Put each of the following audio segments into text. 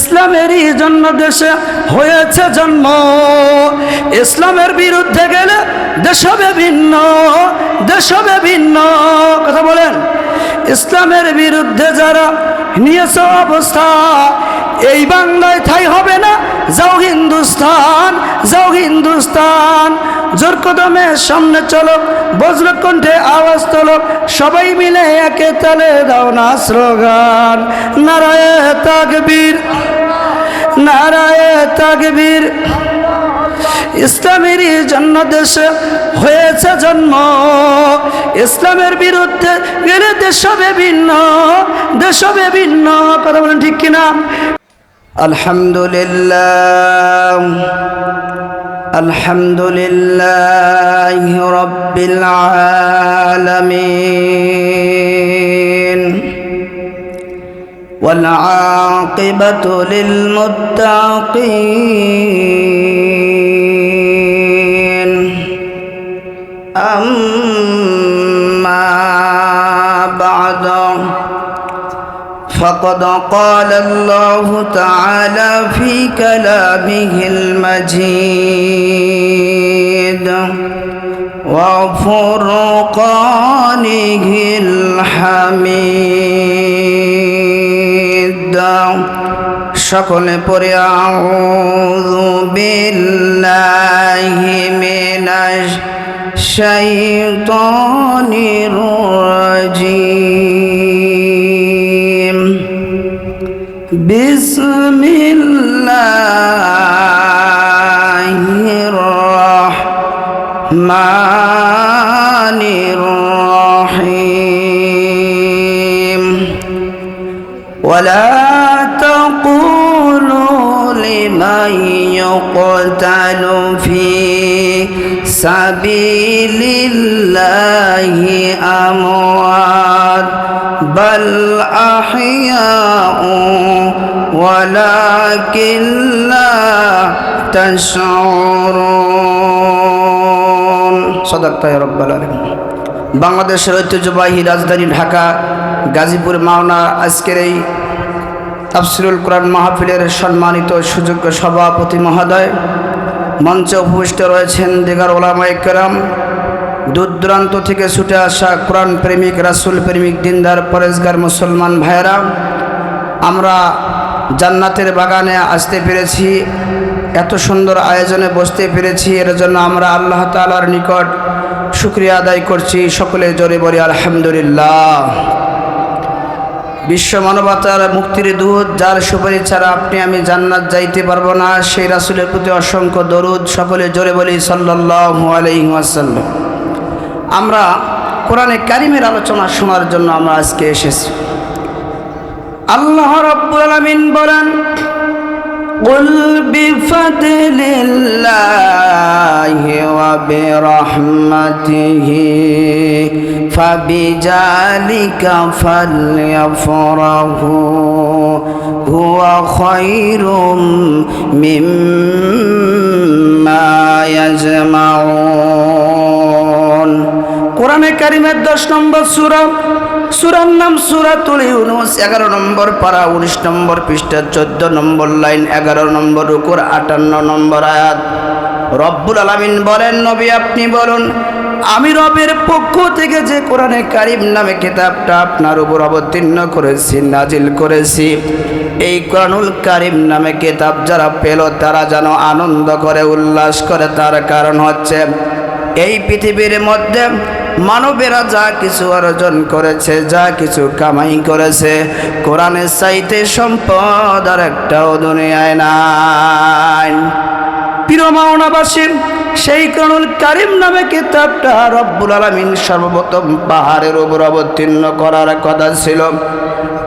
ইসলামেরই জন্য দেশে হয়েছে জন্ম। ইসলামের বিরুদ্ধে গেলে দেশ ভিন্ন দেশ ভিন্ন কথা বলেন। ইসলামের বিরুদ্ধে যারা নিয়েছে অবস্থা, এই বাংলায় ঠাই হবে না। যাও হিন্দুস্তান যাও হিন্দুস্তান। জোর কদমে সামনে চলো, বজ্রকণ্ঠে আওয়াজ তোলো। সবাই মিলে একে তালে দাও না স্লোগান। নারায় তাকবীর নারায় তাকবীর। ইসলামেরই জন্য দেশে হয়েছে জন্ম ইসলামের বিরুদ্ধে গেলে দেশ হবে ভিন্ন দেশ হবে ভিন্ন কথা বলেন ঠিক কিনা আলহামদুলিল্লাহ আলহামদুলিল্লাহ রব্বিল আলামিন والعاقبة للمتقين أما بعد فقد قال الله تعالى في كلامه المجيد وفرقانه الحميد সকলে পরে আউযু বিল্লাহি মিনাশ الشيطان الرجيم. بسم الله الرحمن الرحيم. ولا لمن يقتل في سبيل الله أموات بل أحياء ولكن لا تشعرون صدقت يا رب العالمين বাংলাদেশের ঐতিহ্যবাহী রাজধানী ঢাকা গাজীপুর মাওনা আজকের এই তাফসিরুল কোরআন মাহফিলের সম্মানিত সুযোগ্য সভাপতি মহোদয়, মঞ্চে উপবিষ্ট রয়েছেন দিগার ওলামা একরাম দূর দূরান্ত থেকে ছুটে আসা কোরআন প্রেমিক, রাসুল প্রেমিক, দিনদার পরেশগার মুসলমান ভাইয়েরা, আমরা জান্নাতের বাগানে আসতে পেরেছি, এত সুন্দর আয়োজনে বসতে পেরেছি, এর জন্য আমরা আল্লাহ তালার নিকট শুক্রিয়া আদায় করছি। সকলে জোরে বলি, আলহামদুলিল্লাহ। বিশ্ব মানবতার মুক্তির দুধ যার সুপারিশ ছাড়া আপনি আমি জান্নাত যাইতে পারব না, সেই রাসুলের প্রতি অসংখ্য দরুদ, সকলে জোরে বলি সাল্লাহ আলাইসাল্লাম আমরা কোরআনে কারিমের আলোচনা শোনার জন্য আমরা আজকে এসেছি। আল্লাহ রব্বুল আলমিন বলেন قل بفضل الله وبرحمته فبذلك فليفرحوا هو خير مما يجمعون কোরআনে কারিমের দশ নম্বর সুরা সুরার নাম সুরাতুল ইউনুস, এগারো নম্বর পারা, উনিশ নম্বর পৃষ্ঠা, চোদ্দ নম্বর লাইন, এগারো নম্বর উপর, আটান্ন নম্বর আয়াত। রব্বুল আলামিন বলেন, নবী আপনি বলুন, আমি রবের পক্ষ থেকে যে কোরআনে কারিম নামে কিতাবটা আপনার উপর অবতীর্ণ করেছি, নাজিল করেছি, এই কোরআনুল কারিম নামে কিতাব যারা পেল, তারা যেন আনন্দ করে, উল্লাস করে, তার কারণ হচ্ছে, এই পৃথিবীর মধ্যে মানবেরা যা কিছু অর্জন করেছে, যা কিছু কামাই করেছে, কোরআনের চাইতে সম্পদ আর একটাও দুনিয়ায় নাই। প্রিয় সেই কারণুল কারিম নামে কিতাবটা রব্বুল আলমিন সর্বপ্রথম পাহাড়ের উপর অবতীর্ণ করার কথা ছিল।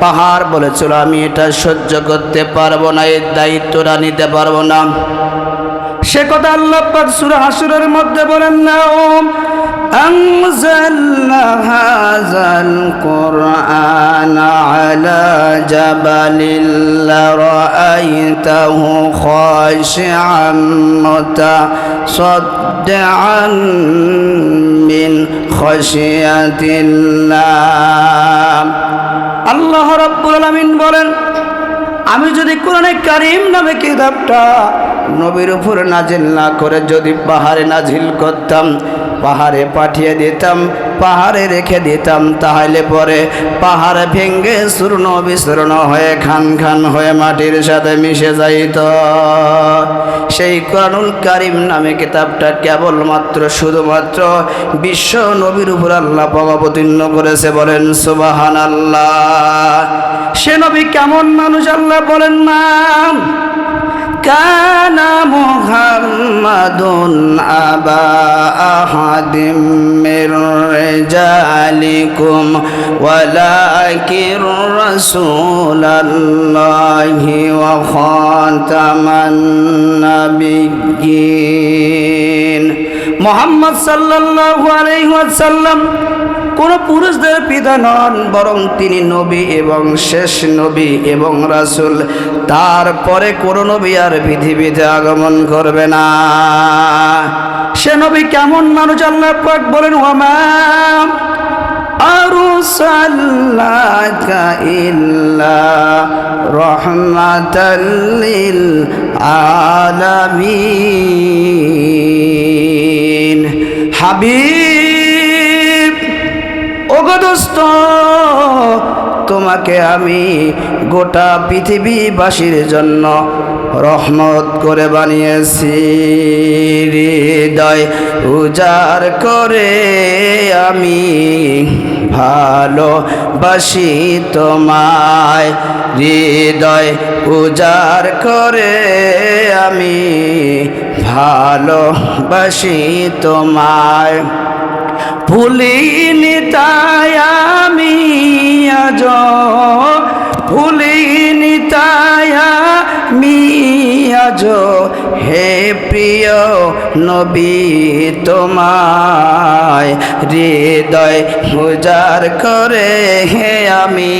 পাহাড় বলেছিল, আমি এটা সহ্য করতে পারব না, এর দায়িত্বটা নিতে পারব না। সে কথা আল্লাহ সূরা হাসরের মধ্যে বলেন না ও أنزلنا هذا القرآن على جبل لرأيته خاشعا متصدعا من خشية الله আল্লাহ রাব্বুল আলামিন বলেন আমি যদি কোরআনে কারিম নামে কিতাবটা নবীর উপর নাজিল না করে যদি পাহাড়ে নাজিল করতাম পাহাড়ে পাঠিয়ে দিতাম, পাহাড়ে রেখে দিতাম, তাহলে পরে পাহাড় ভেঙ্গে চূর্ণ বিচূর্ণ হয়ে খান খান হয়ে মাটির সাথে মিশে যাইত। সেই কোরআনুল কারিম নামে কিতাবটা কেবলমাত্র শুধুমাত্র বিশ্ব নবীর উপর আল্লাহ অবতীর্ণ করেছে বলেন সুবাহান আল্লাহ সে নবী কেমন মানুষ আল্লাহ বলেন না। كان محمد أبا أحد من رجالكم ولكن رسول الله وخاتم النبيين. محمد صلى الله عليه وسلم কোন পুরুষদের পিতা নন বরং তিনি নবী এবং শেষ নবী এবং রাসূল তারপরে কোন নবী আর পৃথিবীতে আগমন করবে না সে নবী কেমন মানুষ আল্লাহ পাক বলেন ওয়ামা أرسلناك إلا رحمة للعالمين হাবিব ওগদস্ত তোমাকে আমি গোটা পৃথিবীবাসীর জন্য রহমত করে বানিয়েছি। হৃদয় উজার করে আমি ভালোবাসি তোমায়। হৃদয় উজার করে আমি ভালোবাসি তোমায়। ভুলিনি তাই আমি আজ ভুলিনি তাই আমি আজ হে প্রিয় নবী তোমায় হৃদয় উজার করে হে আমি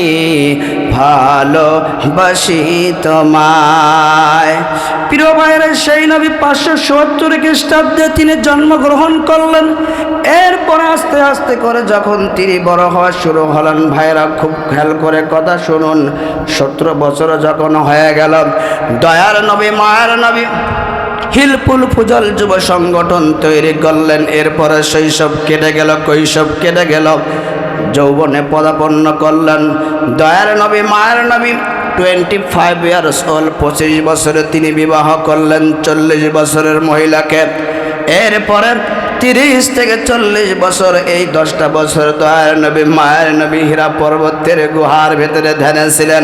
ভালোবাসি তোমায়। প্রিয় ভাইয়েরা, সেই নবী পাঁচশো সত্তর খ্রিস্টাব্দে তিনি জন্মগ্রহণ করলেন। এরপর আস্তে আস্তে করে যখন তিনি বড় হওয়া শুরু হলেন, ভাইয়েরা খুব খেয়াল করে কথা শুনুন। সতেরো বছর যখন হয়ে গেল, দয়ার নবী, মায়ের নবী হিলপুল ফুজল যুব সংগঠন তৈরি করলেন। এরপরে শৈশব কেটে গেল, কৈশব কেটে গেল। যৌবনে পদাপন্ন করলেন। দয়ার নবী, মায়ের নবী টোয়েন্টি ফাইভ ইয়ার্স ওল পঁচিশ বছরে তিনি বিবাহ করলেন। চল্লিশ বছরের মহিলাকে। এরপরে তিরিশ থেকে চল্লিশ বছর, এই দশটা বছর দয়ার নবী মায়ের নবী হীরা পর্বতের গুহার ভেতরে ধ্যানে ছিলেন।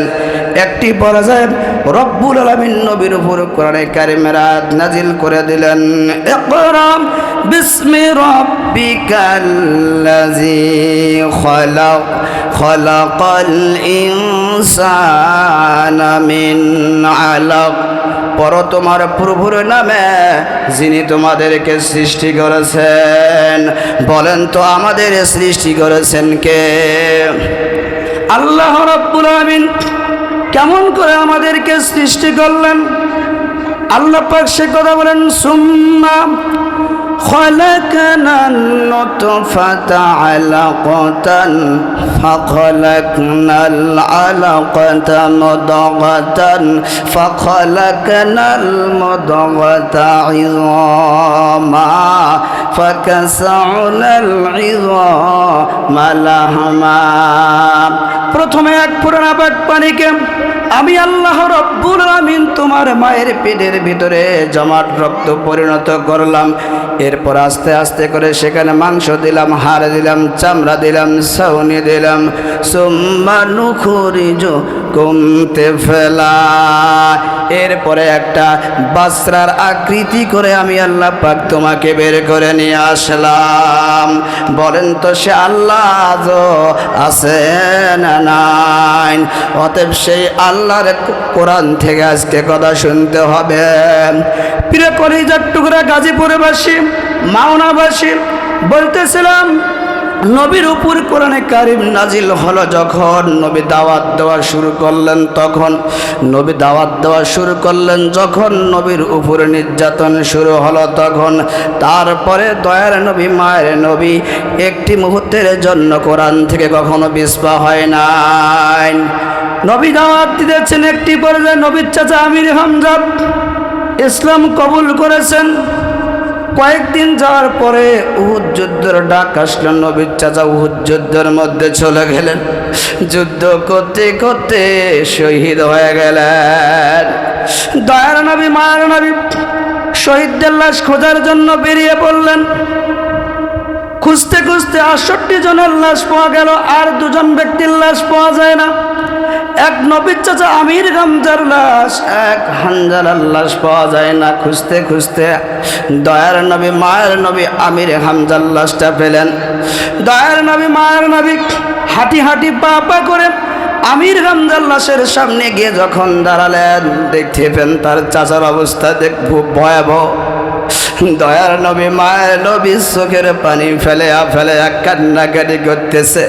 একটি পর্যায়ে রব্বুল আলমিন নবীর উপর কোরআনে কারিমের নাজিল করে দিলেন। ইকরাম বিসমি রাব্বিকাল্লাযী খলাক, খলাকাল ইনসানা মিন আলাক। পর তোমার প্রভুর নামে, যিনি তোমাদেরকে সৃষ্টি করেছেন। বলেন তো আমাদের সৃষ্টি করেছেন কে? আল্লাহ রব্বুল আমিন কেমন করে আমাদেরকে সৃষ্টি করলেন? আল্লাহ পাক সে কথা বলেন, সুম্মা خلقنا النطفة علقة فخلقنا العلقة مضغة فخلقنا المضغة عظاما فكسعنا العظام لحما প্রথমে এক পুরানা বাগ পানিকে আমি আল্লাহ রব্বুল আমিন তোমার মায়ের পেটের ভিতরে জমাট রক্ত পরিণত করলাম এরপর আস্তে আস্তে করে সেখানে মাংস দিলাম, হাড় দিলাম, চামড়া দিলাম সাউনি দিলাম। সোম্মানু খরিজ কমতে ফেলা এরপরে একটা বাসরার আকৃতি করে আমি আল্লাহ পাক তোমাকে বের করে নিয়ে আসলাম। বলেন তো সে আল্লাহ আজও আছে না নাই? অতএব সেই আল্লাহর কোরআন থেকে আজকে কথা শুনতে হবে। প্রিয় কলিজার টুকরা গাজীপুরে গাজীপুরবাসী, মাওনাবাসী, বলতেছিলাম নবীর উপর কোরআনে কারিম নাজিল হলো যখন নবী দাওয়াত দেওয়া শুরু করলেন, তখন নবী দাওয়াত দেওয়া শুরু করলেন, যখন নবীর উপরে নির্যাতন শুরু হলো, তখন তারপরে দয়ার নবী, মায়ের নবী একটি মুহূর্তের জন্য কোরআন থেকে কখনো বিস্পা হয় নাই। নবী দাওয়াত দিতেছেন একটি পর্যায়ে, নবীর চাচা আমির হামজাদ ইসলাম কবুল করেছেন। কয়েকদিন যাওয়ার পরে উহুদ যুদ্ধের ডাক আসলো, নবীর চাচা উহুদ যুদ্ধের মধ্যে চলে গেলেন। যুদ্ধ করতে করতে শহীদ হয়ে গেলেন। দয়ার নবী, মায়ের নবী শহীদদের লাশ খোঁজার জন্য বেরিয়ে পড়লেন। খুঁজতে খুঁজতে আটষট্টি জনের লাশ পাওয়া গেল, আর দুজন ব্যক্তির লাশ পাওয়া যায় না। এক নবীর চাচা আমির গামজার লাশ, এক হানজালার লাশ পাওয়া যায় না। খুঁজতে খুঁজতে দয়ার নবী, মায়ের নবী আমির হামজার লাশটা পেলেন। দয়ার নবী, মায়ের নবী হাঁটি হাঁটি পা পা করে আমির হামজার লাশের সামনে গিয়ে যখন দাঁড়ালেন, দেখতে পেন তার চাচার অবস্থা দেখ ভয়াবহ। দয়ার নবী, মায়ের নবী চোখের পানি ফেলে ফেলে কান্নাকাটি করতেছে।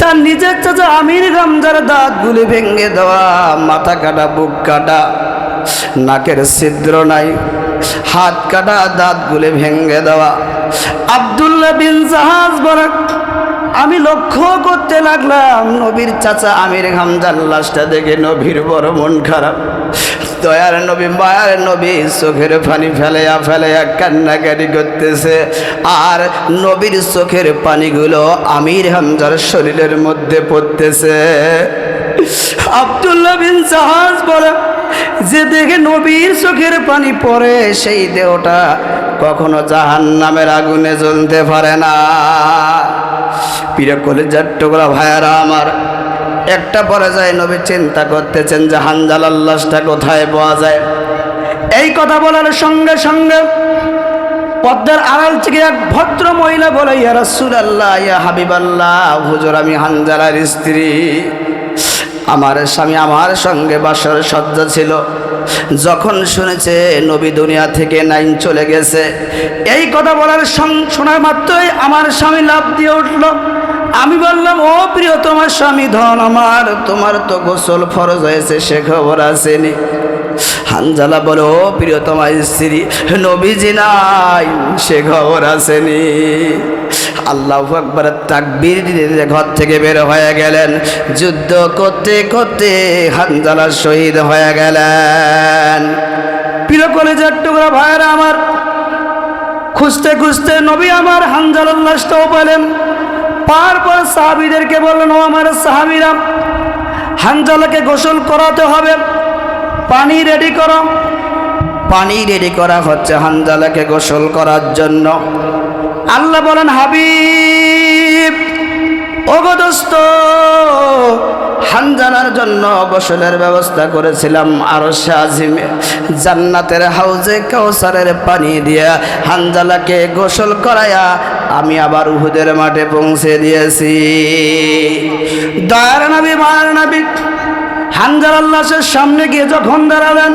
তার নিজের চাচা আমির গামজার দাঁতগুলি ভেঙে দেওয়া, মাথা কাটা, বুক কাটা, নাকের ছিদ্র নাই, হাত কাটা দাঁত দাঁতগুলি ভেঙে দেওয়া। আবদুল্লাহ বিন জাহাজ বরাক, আমি লক্ষ্য করতে লাগলাম, নবীর চাচা আমির হামজার লাশটা দেখে নবীর বড় মন খারাপ। দয়ার নবী, মায়ার নবী চোখের পানি ফেলেয়া ফেলেয়া কান্নাকাটি করতেছে। আর নবীর চোখের পানিগুলো আমির হামজার শরীরের মধ্যে পড়তেছে। আব্দুল্লাহ বিন জাহাজ বলে, যে দেখে নবীর চোখের পানি পড়ে, সেই দেহটা কখনো জাহান নামের আগুনে জ্বলতে পারে না। পিরে কলেজার টুকরা ভাইয়ারা আমার একটা পর্যায়ে নবী চিন্তা করতেছেন যে হানজাল আল্লাহটা কোথায় পাওয়া যায়। এই কথা বলার সঙ্গে সঙ্গে পদ্মার আড়াল থেকে এক ভদ্র মহিলা বলে, ইয়া রাসূল আল্লাহ ইয়া হাবিব আল্লাহ হুজুর আমি হানজালার স্ত্রী। আমার স্বামী আমার সঙ্গে বাসর সজ্জা ছিল। যখন শুনেছে নবী দুনিয়া থেকে নাইন চলে গেছে। এই কথা বলার শোনার মাত্রই আমার স্বামী লাভ দিয়ে উঠল। আমি বললাম, ও প্রিয়, তোমার স্বামী ধন আমার, তোমার তো গোসল ফরজ হয়েছে, সে খবর আসেনি। হানজালা বলো, ও প্রিয়, তোমার স্ত্রী, নবীজি নাই, সে খবর আসেনি। আল্লাহ একবার তাকবীর ঘর থেকে বের হয়ে গেলেন। যুদ্ধ করতে করতে হানজালা শহীদ হয়ে গেলেন। প্রিয় কলেজের টুকরা ভাইয়েরা আমার, খুঁজতে খুঁজতে নবী আমার হানজালার লাশটাও পেলেন। পার পর সাহাবিদেরকে বললেন, ও আমার সাহাবিরা, হানজালাকে গোসল করাতে হবে, পানি রেডি করো। পানি রেডি করা হচ্ছে হানজালাকে গোসল করার জন্য। আল্লাহ বলেন, হাবিব অগদস্ত হানজালার জন্য গোসলের ব্যবস্থা করেছিলাম। আরও শাহিমে জান্নাতের হাউজে কাউসারের পানি দিয়া হানজালাকে গোসল করায়া আমি আবার উহুদের মাঠে পৌঁছে দিয়েছি। দয়ার নবী, মায়ের হানজার আল্লাহের সামনে গিয়ে যখন দাঁড়ালেন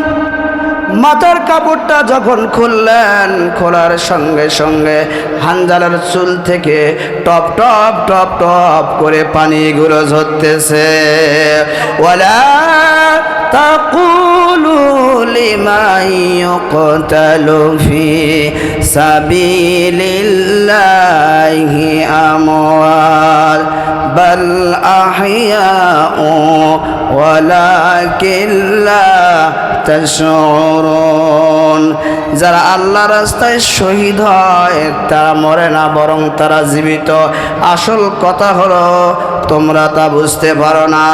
মাথার কাপড়টা যখন খুললেন, খোলার সঙ্গে সঙ্গে হানজালার চুল থেকে টপ টপ টপ টপ করে পানিগুলো ঝরতেছে। ওলা تقولوا لمن يقتل في سبيل الله أموال بل أحياء ولكن لا تشعرون যারা আল্লাহ রাস্তায় শহীদ হয় তারা মরে না বরং তারা জীবিত আসল কথা হলো তোমরা তা বুঝতে পারো না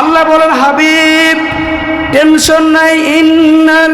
আল্লাহ বলেন হাবিব টেনশন নাই ইন্নাল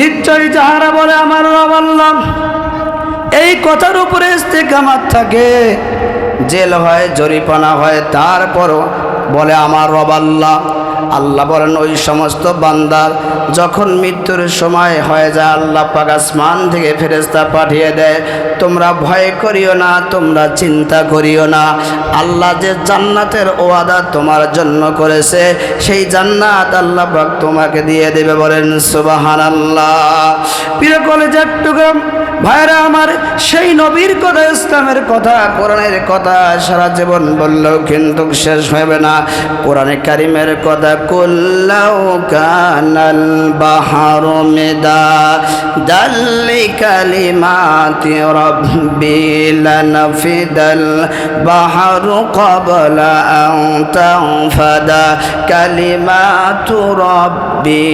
নিশ্চয় যাহারা বলে, আমার রব আল্লাহ, এই কথার উপরে ইস্তেকামাত থাকে। জেল হয় জরিপানা হয়, তারপরও বলে, আমার রব আল্লাহ আল্লাহ বলেন, ওই সমস্ত বান্দার যখন মৃত্যুর সময় হয়ে যায়, আল্লাহ পাক আসমান থেকে ফেরেস্তা পাঠিয়ে দেয়। তোমরা ভয় করিও না, তোমরা চিন্তা করিও না। আল্লাহ যে জান্নাতের ওয়াদা তোমার জন্য করেছে, সেই জান্নাত আল্লাহ পাক তোমাকে দিয়ে দেবে বলেন সুবাহান আল্লাহ প্রিয় কলেজের টুকরা ভাইরা আমার, সেই নবীর কথা, ইসলামের কথা, কোরআনের কথা, সারা জীবন বললেও কিন্তু শেষ হবে না। কোরআনে কারিমের কথা কুল্লাউ কানাল বাহারু মেদা দাল্লি কালিমাতি রব্বি লানফিদাল বাহারু ক্বাবলা আন তানফাদা কালিমাতু রব্বি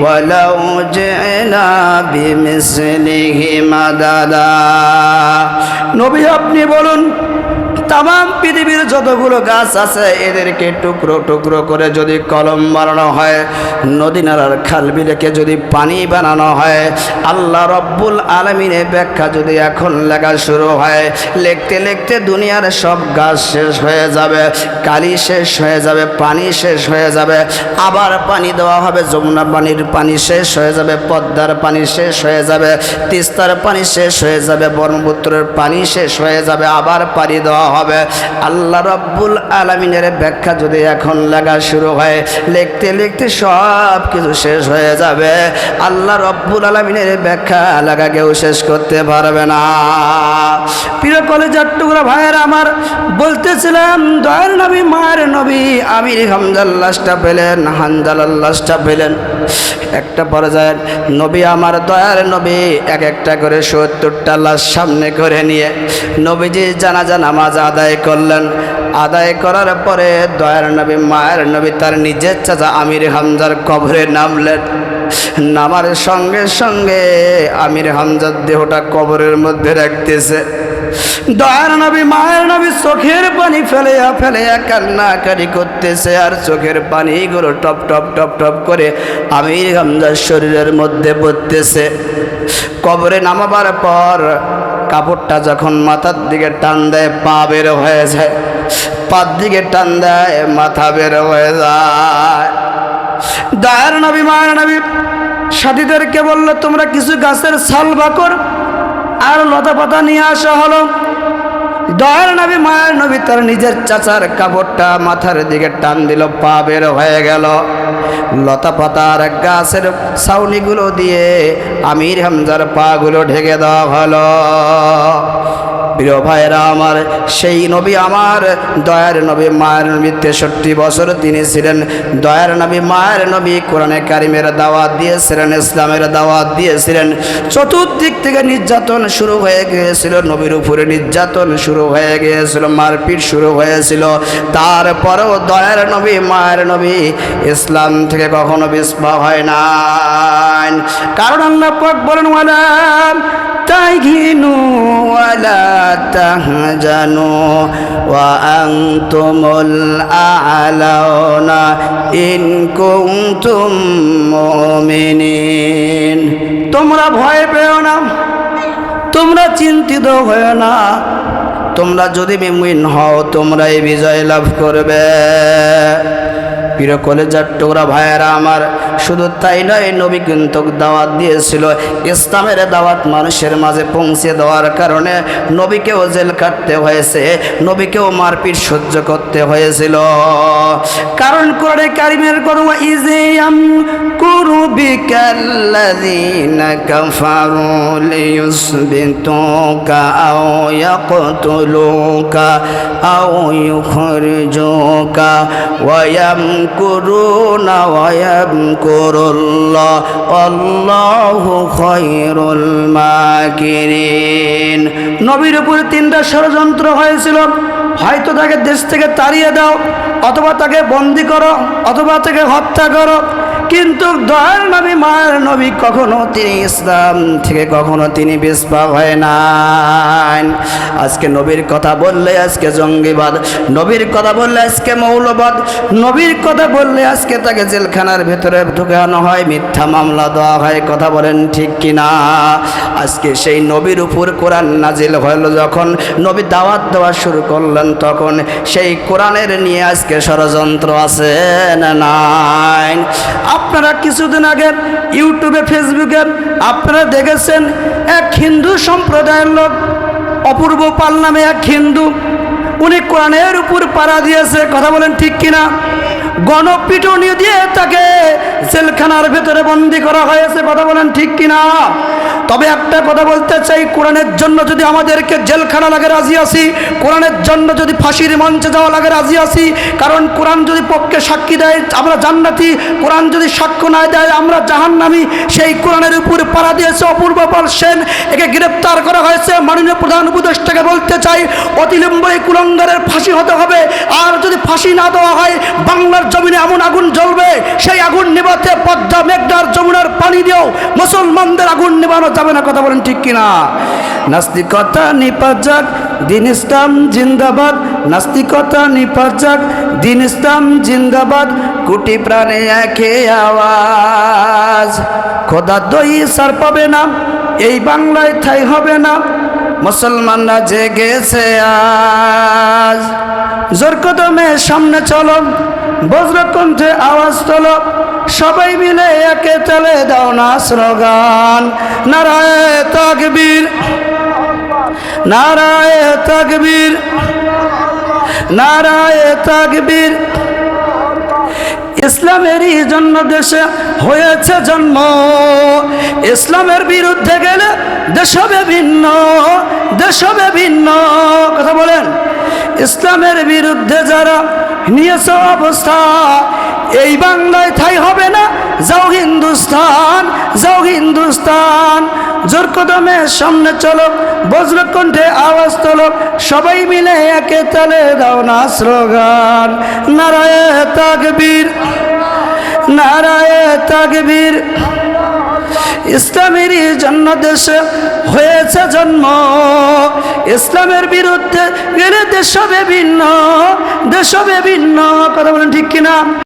ওয়ালাউ জিনা বিমিসলিহি মাদাদা নবী আপনি বলুন তাম পৃথিবীর যতগুলো গাছ আছে, এদেরকে টুকরো টুকরো করে যদি কলম বানানো হয়, নদী নালার খাল বিলেকে যদি পানি বানানো হয়, আল্লাহ রব্বুল আলমিনের ব্যাখ্যা যদি এখন লেখা শুরু হয়, লিখতে লিখতে দুনিয়ার সব গাছ শেষ হয়ে যাবে, কালি শেষ হয়ে যাবে, পানি শেষ হয়ে যাবে, আবার পানি দেওয়া হবে, যমুনা পানির পানি শেষ হয়ে যাবে, পদ্মার পানি শেষ হয়ে যাবে, তিস্তার পানি শেষ হয়ে যাবে, ব্রহ্মপুত্রের পানি শেষ হয়ে যাবে, আবার পানি দেওয়া হবে। আল্লাহ রব্বুল আলমিনের ব্যাখ্যা যদি এখন লেখা শুরু হয়, লিখতে লিখতে সব কিছু শেষ হয়ে যাবে। আল্লাহ রব্বুল আলমিনের ব্যাখ্যা লেখা কেউ শেষ করতে পারবে না। প্রিয় কলেজার টুকরা ভাইয়ের আমার, বলতেছিলাম, দয়ার নবী, মায়ের নবী, আমির হামজাল্লাসটা পেলেন হানজালাল্লাসটা পেলেন। একটা পর্যায়ের নবী আমার দয়ার নবী এক একটা করে সত্তরটা লাশ সামনে করে নিয়ে নবীজি জানাজা, নামাজ আদায় করলেন। আদায় করার পরে দয়ার নবী, মায়ের নবী তার নিজের চাচা আমির হামজার কবরে নামলেন। নামার সঙ্গে সঙ্গে আমির হামজার দেহটা কবরের মধ্যে রাখতেছে। দয়ার নবী, মায়ের নবী চোখের পানি ফেলেয়া ফেলেয়া কান্নাকারি করতেছে আর চোখের পানিগুলো টপ টপ টপ টপ করে আমির হামজার শরীরের মধ্যে পড়তেছে। কবরে নামাবার পর কাপড়টা যখন মাথার দিকে টান দেয়, পা বের হয়ে যায় পার দিকে টান দেয়, মাথা বের হয়ে যায়। দয়ার নবী, মায়ের নবী, সাথীদেরকে বলল, তোমরা কিছু গাছের ছাল বাকর আর লতা পাতা নিয়ে আসা হলো। দয়ার নবী, মায়ের নবী, তার নিজের চাচার কাপড়টা মাথার দিকে টান দিল, পা বের হয়ে গেল। লতা পাতার গাছের ছাউনিগুলো দিয়ে আমির হামজার পাগুলো ঢেকে দেওয়া হলো। প্রিয় ভাইরা আমার, সেই নবী আমার, দয়ার নবী, মায়ের নবী, তেষট্টি বছর তিনি ছিলেন। দয়ার নবী, মায়ের নবী কোরআনে কারিমের দাওয়াত দিয়েছিলেন, ইসলামের দাওয়াত দিয়েছিলেন। চতুর্দিক থেকে নির্যাতন শুরু হয়ে গিয়েছিল, নবীর উপরে নির্যাতন শুরু হয়ে গিয়েছিল, মারপিট শুরু হয়েছিল। তারপরেও দয়ার নবী, মায়ের নবী ইসলাম থেকে কখনো বিস্ম হয় না কারণ আল্লাহ পাক বলেন, ওয়ালা তাহিনু ওয়ালা তাহজানু ওয়া আনতুমুল আ'লাউনা ইন কুনতুম মুমিনিন। তোমরা ভয় পেও না, তোমরা চিন্তিত হয়েও না। তোমরা যদি বিমুইন হও তোমরা এই বিজয় লাভ করবে। প্রিয় কলেজার টুকরা ভাইয়েরা আমার, শুধু তাই নয়, নবী কিন্তু দাওয়াত দিয়েছিল। ইসলামের দাওয়াত মানুষের মাঝে পৌঁছে দেওয়ার কারণে নবীকেও জেল কাটতে হয়েছে, নবীকেও মারপিট সহ্য করতে হয়েছিল। কারণ করে কারিমের করো ইজেয়াম আও يمكرون ويمكر الله والله خير الماكرين নবীর উপরে তিনটা ষড়যন্ত্র হয়েছিল হয়তো তাকে দেশ থেকে তাড়িয়ে দাও অথবা তাকে বন্দি করো অথবা তাকে হত্যা করো কিন্তু দয়াল নবী, মায়ের নবী কখনো তিনি ইসলাম থেকে কখনো তিনি বিস্পা হয় না আজকে নবীর কথা বললে আজকে জঙ্গিবাদ, নবীর কথা বললে আজকে মৌলবাদ, নবীর কথা বললে আজকে তাকে জেলখানার ভেতরে ঢুকানো হয়, মিথ্যা মামলা দেওয়া হয়, কথা বলেন ঠিক কিনা? আজকে সেই নবীর উপর কোরআন নাজিল হলো যখন নবী দাওয়াত দেওয়া শুরু করলেন, তখন সেই কোরআনের নিয়ে আজকে ষড়যন্ত্র আছে না আপনারা কিছুদিন আগে ইউটিউবে, ফেসবুকে আপনারা দেখেছেন এক হিন্দু সম্প্রদায়ের লোক, অপূর্ব পাল নামে এক হিন্দু, উনি কোরআনের উপর পাড়া দিয়েছে, কথা বলেন ঠিক কিনা? গণপিটুনি দিয়ে তাকে জেলখানার ভেতরে বন্দি করা হয়েছে, কথা বলেন ঠিক কিনা? তবে একটা কথা বলতে চাই, কোরআনের জন্য যদি আমাদেরকে জেলখানা লাগে রাজি আসি কোরআনের জন্য যদি ফাঁসির মঞ্চে যাওয়া লাগে রাজি আসি কারণ কোরআন যদি পক্ষে সাক্ষী দেয়, আমরা জান্নাতি, কোরআন যদি সাক্ষ্য না দেয়, আমরা জাহান্নামি, সেই কোরআনের উপর পাড়া দিয়েছে অপূর্ব পাল সেন, একে গ্রেপ্তার করা হয়েছে। মাননীয় প্রধান উপদেষ্টাকে বলতে চাই অতিলম্ব এই কুলঙ্গারের ফাঁসি হতে হবে, আর যদি ফাঁসি না দেওয়া হয়, বাংলার জমিনে এমন আগুন জ্বলবে, সেই আগুন নেভাতে পদ্মা মেঘনার যমুনার পানি দিয়েও মুসলমানদের আগুন নেভানো যাবে না, কথা বলেন ঠিক কিনা? নাস্তিকতা নিপাত যাক, দিন ইসলাম জিন্দাবাদ। নাস্তিকতা নিপাত যাক, দিন ইসলাম জিন্দাবাদ। কোটি প্রাণে একে আওয়াজ। খোদা দই সার পাবে না, এই বাংলায় ঠাই হবে না। মুসলমানরা জেগেছে আজ। জোর কদমে সামনে চলো বজ্রকণ্ঠে আওয়াজ তোল। সবাই মিলে একে চলে দাও না স্লোগান। নারায় তাকবীর নারায় তাকবীর নারায় তাকবীর। ইসলামেরই জন্য দেশে হয়েছে জন্ম। ইসলামের বিরুদ্ধে গেলে দেশ হবে ভিন্ন দেশ হবে ভিন্ন। কথা বলেন, ইসলামের বিরুদ্ধে যারা নিয়েছে অবস্থা, এই বাংলায় ঠাই হবে না, যাও হিন্দুস্তান যাও হিন্দুস্তান। জোর কদমে সামনে চলো বজ্রকণ্ঠে আওয়াজ তোলো, সবাই মিলে একে তালে দাও না স্লোগান। নারায় তাকবীর নারায় তাকবীর। ইসলামেরই জন্য দেশে হয়েছে জন্ম। ইসলামের বিরুদ্ধে গেলে দেশ বিভিন্ন ভিন্ন, দেশ বিভিন্ন কথা বলেন ঠিক কিনা?